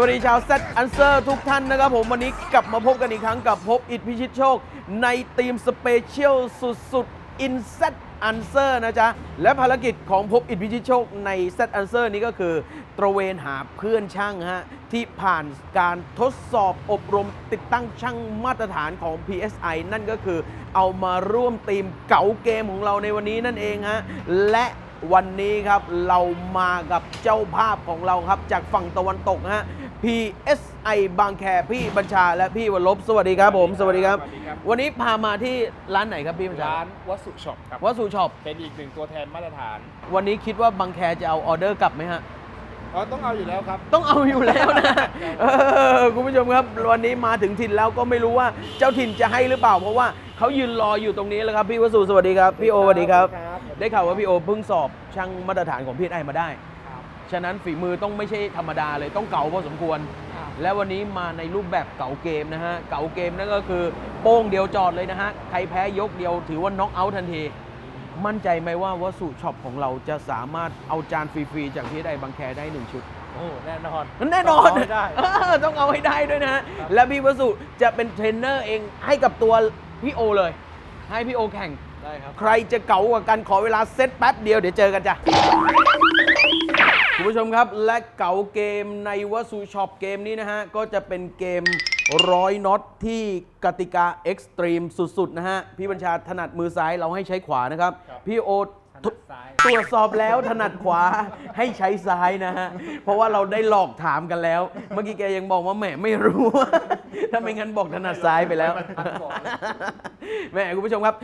วัสดีชาว Z Answer ทุกท่านนะครับผมวันนี้กลับมาพบกันอีกครั้งกับพบอิทพิชิตโชค ในทีมสเปเชียลสุดๆ In Z Answer นะจ๊ะ และภารกิจของพบอิทพิชิตโชคใน Z Answer นี้ก็คือ ตระเวนหาเพื่อนช่างฮะ ที่ผ่านการทดสอบอบรมติดตั้งช่างมาตรฐานของ PSI นั่นก็คือเอามาร่วมทีมเก๋าเกมของเราในวันนี้นั่นเองฮะ และ วันนี้ครับเรามากับเจ้าภาพของเราครับ จากฝั่งตะวันตกนะฮะ PSI บางแคพี่บัญชาและพี่วรลบสวัสดีครับผม สวัสดีครับ สวัสดีครับ วันนี้พามาที่ร้านไหนครับพี่บัญชาร้านวัสุช็อปครับวัสุช็อปเป็นอีกหนึ่งตัวแทนมาตรฐานวันนี้คิดว่าบางแคจะเอาออเดอร์กลับไหมฮะ อ๋อต้องเอาอยู่แล้วครับ ต้องเอาอยู่แล้วนะ เออคุณผู้ชมครับ วันนี้มาถึงถิ่นแล้วก็ไม่รู้ว่าเจ้าถิ่นจะให้หรือเปล่า เพราะว่าเขายืนรออยู่ตรงนี้แล้วครับ พี่วสุสวัสดีครับ พี่โอสวัสดีครับครับ ได้ข่าวว่าพี่โอเพิ่งสอบช่างมาตรฐานของพี่ไอมาได้ฉะนั้นฝีมือต้องไม่ใช่ธรรมดาเลยต้องเก่าพอสมควรและวันนี้มาในรูปแบบเก่าเกมนะฮะ เก่าเกมนั่นก็คือโป้งเดียวจอดเลยนะฮะ ใครแพ้ยกเดียวถือว่าน็อกเอาท์ทันที มั่นใจไหมว่าวสุช็อปของเราจะสามารถเอาจานฟรีๆจากพี่ไอบางแคได้หนึ่งชุด โอ้แน่นอนแน่นอนต้องเอาให้ได้ เออต้องเอาให้ได้ด้วยนะฮะครับและพี่วสุจะเป็นเทรนเนอร์เองให้กับตัวพี่โอเลย ให้พี่โอแข่ง ได้ครับ ใครจะเก๋ากว่ากันขอเวลาเซตแป๊บเดียวเดี๋ยวเจอกันจ้ะ คุณผู้ชมครับและเก๋าเกมในวสุช็อปเกมนี้นะฮะ ก็จะเป็นเกมร้อยน็อตที่กติกาเอ็กซ์ตรีมสุด ๆ นะฮะ พี่บัญชาถนัดมือซ้ายเราให้ใช้ขวานะครับครับพี่โอถนัดซ้ายตรวจสอบแล้วถนัดขวาให้ใช้ซ้ายนะฮะ เพราะว่าเราได้หลอกถามกันแล้ว เมื่อกี้แกยังบอกว่าแหมไม่รู้ ถ้าไม่งั้นบอกถนัดซ้ายไปแล้วแหมคุณผู้ชมครับ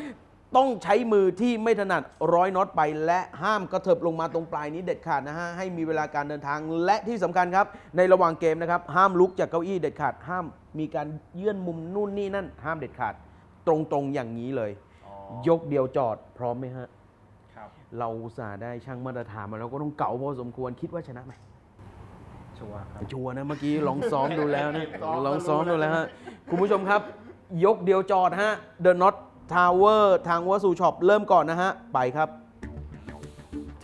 ต้องใช้มือที่ไม่ถนัดร้อยน็อตไป และห้ามกระเถิบลงมาตรงปลายนี้เด็ดขาดนะฮะให้มีเวลาการเดินทางและที่สำคัญครับ ในระหว่างเกมนะครับ ห้ามลุกจากเก้าอี้เด็ดขาด ห้ามมีการเยื่อนมุมนู่นนี่นั่น ห้ามเด็ดขาด ตรงๆอย่างนี้เลย ยกเดียวจอดพร้อมไหมฮะครับเราอุตส่าห์ได้ช่างมาตรฐานมาแล้วก็ต้องเก่าพอสมควรคิดว่าชนะไหมชัวร์ครับชัวร์นะเมื่อกี้ลองซ้อมดูแล้วนะซ้อมลองซ้อมก็รู้ดูแล้วแล้วฮะคุณผู้ชมครับ ยกเดียวจอดฮะ The Not Tower ทาวเวอร์ทางวัสูช็อปเริ่มก่อนนะฮะ ไปครับ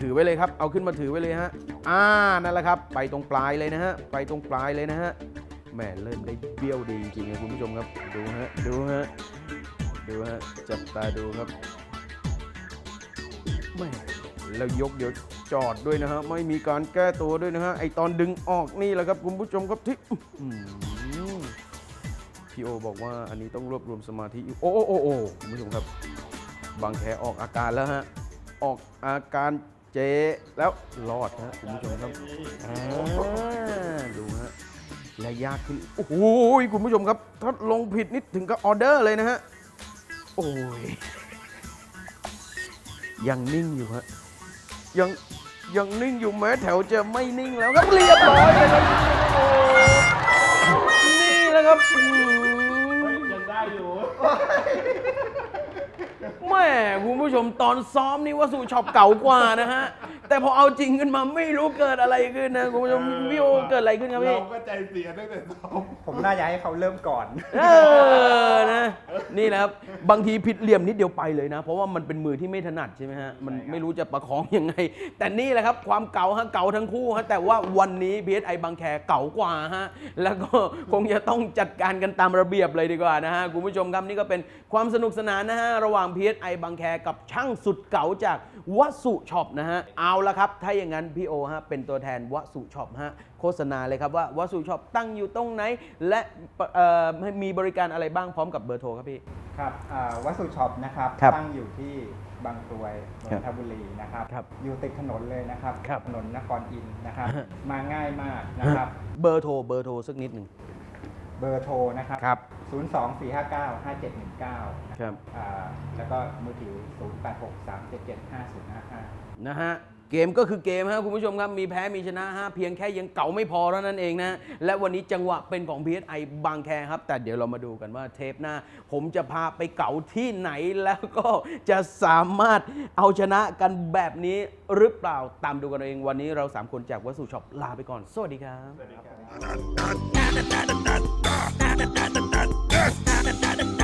ถือไว้เลยครับ เอาขึ้นมาถือไว้เลยฮะ อ่า นั่นแหละครับ ไปตรงปลายเลยนะฮะ ไปตรงปลายเลยนะฮะ แหมเริ่มได้เบี้ยวดีจริงๆนะคุณผู้ชมครับ ดูฮะ ดูฮะ ดูฮะ จับตาดูครับแหมแล้วยกเดี๋ยวจอดด้วยนะฮะ ไม่มีการแก้ตัวด้วยนะฮะ ไอตอนดึงออกนี่แหละครับคุณผู้ชมครับที่ พี่โอบอกว่าอันนี้ต้องรวบรวมสมาธิอยู่โอ้โอ้โอ้โอ้คุณผู้ชมครับ บางแคออกอาการแล้วฮะ ออกอาการเจแล้วรอดฮะคุณผู้ชมครับอ่าดูฮะและยากขึ้น โอ้โหคุณผู้ชมครับ ถ้าลงผิดนิดถึงกับออเดอร์เลยนะฮะ โอ้ย ยังนิ่งอยู่ฮะ ยังยังนิ่งอยู่แม้แถวจะไม่นิ่งแล้วครับเรียบร้อยเลย ครับโอ้นี่แหละครับอืมยังได้อยู่แม่คุณผู้ชมตอนซ้อมนี่ว่าสู่ช็อปเก่ากว่านะฮะ แต่พอเอาจริงขึ้นมาไม่รู้เกิดอะไรขึ้นนะคุณผู้ชมพี่โอเกิดอะไรขึ้นครับพี่ เราก็ใจเสียตั้งแต่ซ้อมผมน่าจะให้เขาเริ่มก่อน เออนะนี่แหละครับบางทีผิดเหลี่ยมนิดเดียวไปเลยนะ เพราะว่ามันเป็นมือที่ไม่ถนัดใช่ไหมฮะมันไม่รู้จะประคองยังไง แต่นี่แหละครับความเก่าฮะเก่าทั้งคู่ฮะแต่ว่าวันนี้ PSI บางแคเก่ากว่าฮะแล้วก็คงจะต้องจัดการกันตามระเบียบเลยดีกว่านะฮะคุณผู้ชมครับนี่ก็เป็นความสนุกสนานนะฮะระหว่าง PSI บางแคกับช่างสุดเก่าจากวัสุช็อปนะฮะเอาละครับ ถ้าอย่างนั้นพี่โอฮะเป็นตัวแทนวัสุช็อปฮะโฆษณาเลยครับว่าวัสุช็อปตั้งอยู่ตรงไหน และเอ่อมีบริการอะไรบ้างพร้อมกับเบอร์โทรครับพี่ ครับอ่าวัสดุช็อปนะครับ ครับตั้งอยู่ที่บางกรวยนครับนทบุรีนะครับ ครับอยู่ติดถนนเลยนะครับ ครับถนนนครอินทร์นะครับมาง่ายมากนะครับ เบอร์โทรเบอร์โทรสักนิดหนึ่งเบอร์โทรนะครับ ครับ02459 5719ครับอ่าแล้วก็มือถือ 0863775055 นะฮะ เกมก็คือเกมฮะคุณผู้ชมครับ มีแพ้มีชนะฮะเพียงแค่ยังเก่าไม่พอเท่านั้นเองนะ และวันนี้จังหวะเป็นของ PSI บางแคครับ แต่เดี๋ยวเรามาดูกันว่าเทปหน้า ผมจะพาไปเก่าที่ไหนแล้วก็จะสามารถเอาชนะกันแบบนี้หรือเปล่าตามดูกันเองวันนี้เราสามคนจากวัสดุช็อปลาไปก่อน สวัสดีครับ สวัสดีครับ